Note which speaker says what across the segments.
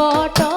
Speaker 1: bottom.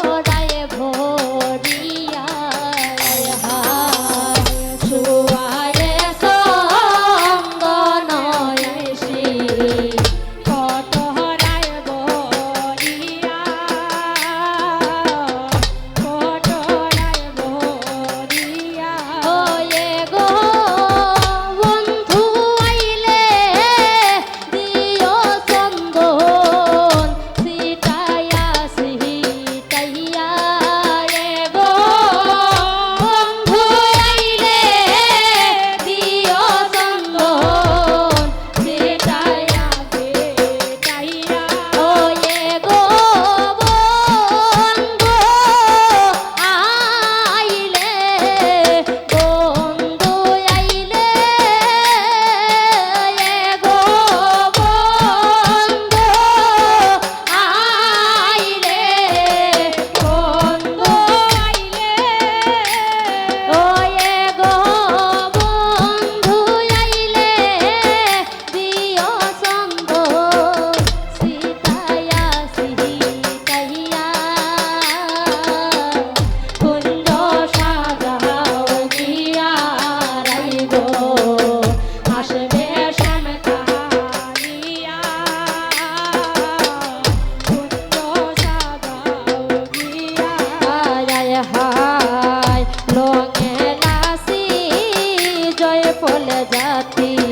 Speaker 1: ফলে জাতি।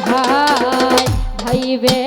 Speaker 1: হায় ভাইবে